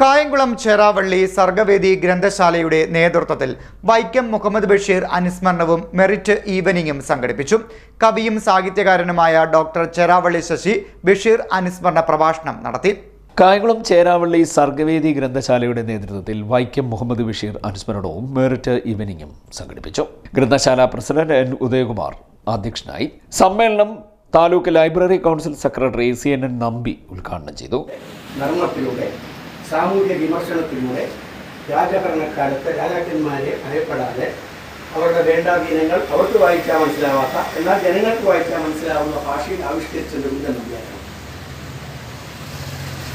കായംകുളം ചേറാവള്ളി സർഗവേദി ഗ്രന്ഥശാലയുടെ നേതൃത്വത്തിൽ വൈക്കം മുഹമ്മദ് ബഷീർ അനുസ്മരണവും മെറിറ്റ് ഈവനിങ്ങും സംഘടിപ്പിച്ചു. കവിയും സാഹിത്യകാരനുമായ ഡോക്ടർ ചേറാവള്ളി ശശി ബഷീർ അനുസ്മരണ പ്രഭാഷണം നടത്തി. കായംകുളം ചേരാവള്ളി സർഗവേദി ഗ്രന്ഥശാലയുടെ നേതൃത്വത്തിൽ വൈക്കം മുഹമ്മദ് ബഷീർ അനുസ്മരണവും മെറിറ്റ് ഈവനിങ്ങും സംഘടിപ്പിച്ചു. ഗ്രന്ഥശാല പ്രസിഡന്റ് എൻ ഉദയകുമാർ അധ്യക്ഷനായി സമ്മേളനം taluk library council secretary C N N Nambi ഉദ്ഘാടനം ചെയ്തു. സാമൂഹ്യ വിമർശനത്തിലൂടെ രാജഭരണക്കാലത്ത് രാജാക്കന്മാരെ ഭയപ്പെടാതെ അവരുടെ വേണ്ടാധീനങ്ങൾ അവർക്ക് വായിച്ചാൽ മനസ്സിലാവാത്ത എന്നാൽ ജനങ്ങൾക്ക് വായിച്ചാൽ മനസ്സിലാവുന്ന ഭാഷയിൽ ആവിഷ്കരിച്ചിട്ടുണ്ട് നമ്പിയാണ്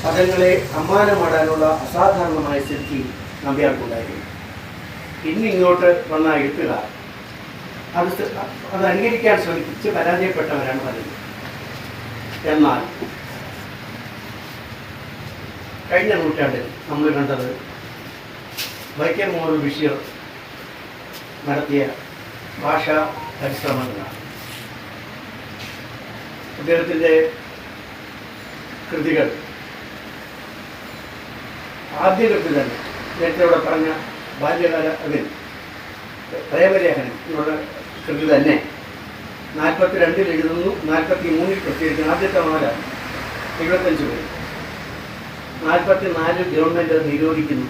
പദങ്ങളെ അമ്മാനമാടാനുള്ള അസാധാരണമായ ശക്തി നമ്പ്യാർക്കുണ്ടായിരുന്നു. ഇന്ന് ഇങ്ങോട്ട് വന്ന എഴുത്തുകാർ അത് അത് അനുകരിക്കാൻ ശ്രമിച്ച് പരാജയപ്പെട്ടവരാണ് പറയുന്നത് എന്നാൽ കഴിഞ്ഞ നൂറ്റാണ്ടിൽ നമ്മൾ കണ്ടത് വൈക്കം മോഹൻ ബഷീർ നടത്തിയ ഭാഷാ പരിശ്രമങ്ങളാണ്. അദ്ദേഹത്തിന്റെ കൃതികൾ ആദ്യ കൃതി തന്നെ നേരത്തെ ഇവിടെ പറഞ്ഞ ബാല്യകാല അതിൽ പ്രേമലേഖനം എന്നുള്ള കൃതി തന്നെ നാൽപ്പത്തി രണ്ടിൽ എഴുതുന്നു നാൽപ്പത്തി മൂന്നിൽ പ്രത്യേകിച്ച് ആദ്യത്തെ നോല എഴുപത്തഞ്ച് പേര്. നാൽപ്പത്തി നാല് ഗവൺമെന്റ് നിരോധിക്കുന്നു.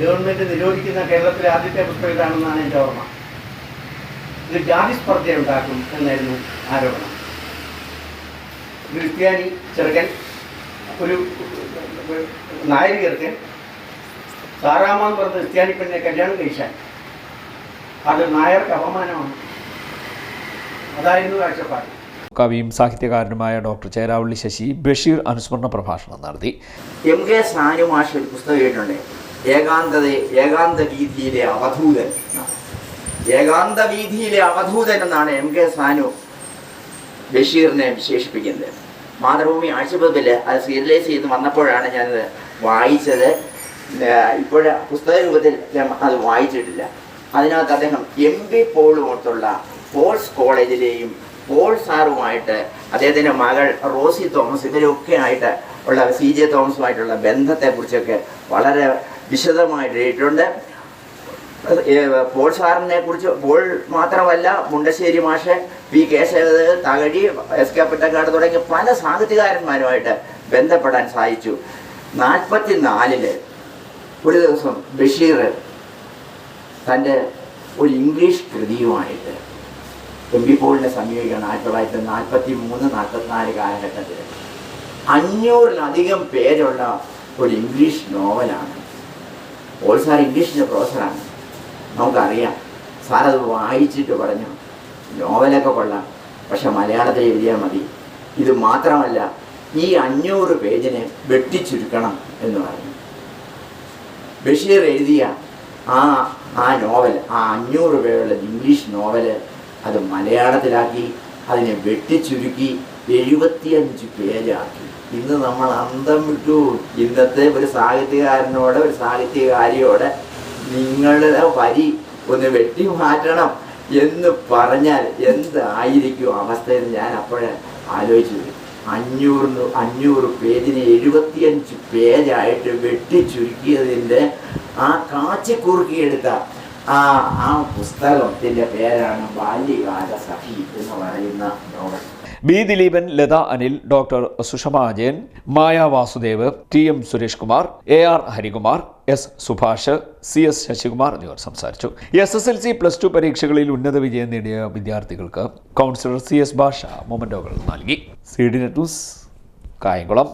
ഗവൺമെന്റ് നിരോധിക്കുന്ന കേരളത്തിലെ ആദ്യത്തെ പുസ്തകം ഇതാണെന്നാണ് എന്റെ ഓർമ്മ. ഇത് ജാതി സ്പർദ്ധ ഉണ്ടാക്കും എന്നായിരുന്നു ആരോപണം. ക്രിസ്ത്യാനി ചെറുക്കൻ ഒരു നായരി ചെറുക്കൻ പറഞ്ഞ ക്രിസ്ത്യാനി പെണ്ണിനെ കല്യാണം കഴിച്ചാൽ അത് നായർക്ക് അപമാനമാണ്. അതായിരുന്നു കാഴ്ചപ്പാട്. കവിയും സാഹിത്യകാരനുമായ ഡോക്ടർ ചേരാവള്ളി ശശി ബഷീർ അനുസ്മരണ പ്രഭാഷണം നടത്തി. എം കെ സാനു മാഷ ഒരു പുസ്തകം എഴുതിയിട്ടുണ്ട് ഏകാന്തത ഏകാന്ത വീതിയിലെ അവധൂതൻ. ഏകാന്ത വീതിയിലെ അവധൂതൻ എന്നാണ് എം കെ സാനു ബഷീറിനെ വിശേഷിപ്പിക്കുന്നത്. മാതൃഭൂമി ആഴ്ചപ്പതിൽ അത് സീരിയലൈസ് ചെയ്ത് വന്നപ്പോഴാണ് ഞാനത് വായിച്ചത്. ഇപ്പോൾ പുസ്തക രൂപത്തിൽ അത് വായിച്ചിട്ടില്ല. അതിനകത്ത് അദ്ദേഹം എം പി പോളുമൊത്തുള്ള പോൾസ് കോളേജിലെയും പോൾ സാറുമായിട്ട് അദ്ദേഹത്തിന്റെ മകൾ റോസി തോമസ് ഇവരൊക്കെ ആയിട്ട് ഉള്ള സി ജെ തോമസുമായിട്ടുള്ള ബന്ധത്തെക്കുറിച്ചൊക്കെ വളരെ വിശദമായിട്ട് എഴുതിയിട്ടുണ്ട്. പോൾ സാറിനെ കുറിച്ച് പോൾ മാത്രമല്ല മുണ്ടശ്ശേരി മാഷ് P Kesava Thakazhi S K Pottekkatt തുടങ്ങിയ പല സാഹിത്യകാരന്മാരുമായിട്ട് ബന്ധപ്പെടാൻ സാധിച്ചു. നാൽപ്പത്തി നാലിൽ ഒരു ദിവസം ബഷീർ തന്റെ ഒരു ഇംഗ്ലീഷ് കൃതിയുമായിട്ട് എം സമീപിക്കുകയാണ് ആയിരത്തി തൊള്ളായിരത്തി നാൽപ്പത്തി മൂന്ന് നാൽപ്പത്തിനാല് കാലഘട്ടത്തിൽ അഞ്ഞൂറിലധികം പേരുള്ള ഒരു ഇംഗ്ലീഷ് നോവലാണ്. ഓൾസാർ സാർ ഇംഗ്ലീഷിന്റെ പ്രൊഫസറാണ്. നമുക്കറിയാം. സാറത് വായിച്ചിട്ട് പറഞ്ഞു നോവലൊക്കെ കൊള്ളാം പക്ഷെ മലയാളത്തിൽ എഴുതിയാൽ മതി. ഇത് മാത്രമല്ല ഈ അഞ്ഞൂറ് പേജിനെ വെട്ടിച്ചുരുക്കണം എന്ന് പറഞ്ഞു. ബഷീർ എഴുതിയ ആ ആ നോവൽ ആ അഞ്ഞൂറ് പേരുള്ള ഇംഗ്ലീഷ് നോവൽ അത് മലയാളത്തിലാക്കി അതിനെ വെട്ടിച്ചുരുക്കി എഴുപത്തിയഞ്ച് പേജാക്കി ഇന്ന് നമ്മൾ അന്തം വിട്ടു. ഇന്നത്തെ ഒരു സാഹിത്യകാരനോട് ഒരു സാഹിത്യകാരിയോട് നിങ്ങളുടെ വരി ഒന്ന് വെട്ടി മാറ്റണം എന്ന് പറഞ്ഞാൽ എന്തായിരിക്കും അവസ്ഥയെന്ന് ഞാൻ അപ്പോഴേ ആലോചിച്ചു. അഞ്ഞൂറിന് അഞ്ഞൂറ് പേജിന് എഴുപത്തിയഞ്ച് പേജായിട്ട് വെട്ടി ചുരുക്കിയതിന്റെ ആ കാച്ചിക്കുറുക്കിയെടുത്ത ആ ആ പുസ്തകത്തിന്റെ പേരാണ് ബാല്യകാല സഖി എന്ന് പറയുന്ന novel B Dileepan Latha Anil doctor Sushama Ajayan Maya Vasudev T M Suresh Kumar A R Harikumar S Subhash C S Sasikumar എന്നിവർ സംസാരിച്ചു. S S L C plus two പരീക്ഷകളിൽ ഉന്നത വിജയം നേടിയ വിദ്യാർത്ഥികൾക്ക് കൗൺസിലർ സി എസ് ഭാഷ മൊമന്റോകൾ നൽകി. C D net news Kayamkulam.